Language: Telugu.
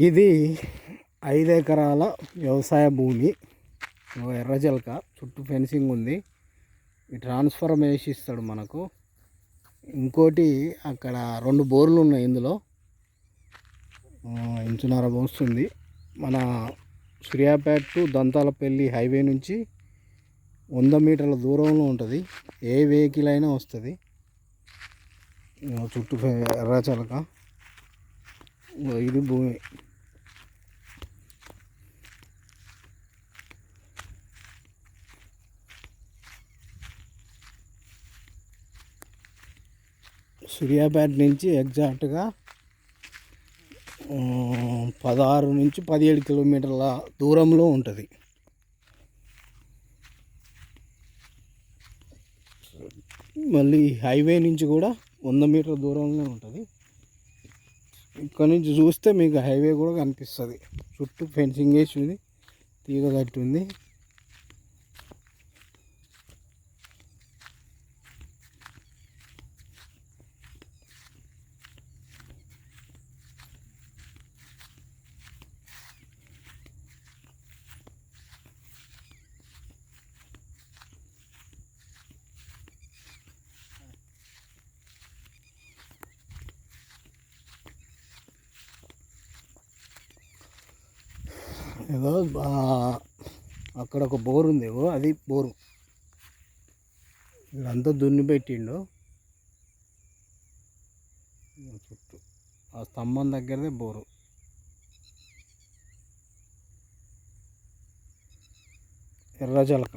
ఇది ఐదు ఎకరాల వ్యవసాయ భూమి ఓ ఎర్రజలక చుట్టూ ఫెన్సింగ్ ఉంది. ఈ వేసి ఇస్తాడు మనకు. ఇంకోటి అక్కడ రెండు బోర్లు ఉన్నాయి ఇందులో ఇంచున్నర వస్తుంది మన సూర్యాపేట టు దంతాలపల్లి హైవే నుంచి వంద మీటర్ల దూరంలో ఉంటుంది. ఏ వెహికల్ అయినా వస్తుంది. చుట్టూ ఫె- ఎర్రచలక ఇది భూమి. సూర్యాపేట నుంచి ఎగ్జాక్ట్గా పదహారు నుంచి పదిహేడు కిలోమీటర్ల దూరంలో ఉంటుంది. మళ్ళీ హైవే నుంచి కూడా వంద మీటర్ల దూరంలో ఉంటుంది. ఇక్కడ నుంచి చూస్తే మీకు హైవే కూడా కనిపిస్తుంది. చుట్టూ ఫెన్సింగ్ వేసి ఉంది తీగ కట్టి ఉంది ఏదో అక్కడ ఒక బోర్ ఉంది ఏవో అది బోరు. ఇదంతా దున్ని పెట్టిండు. చుట్టూ ఆ స్తంభం దగ్గరదే బోరు. ఎర్రజలక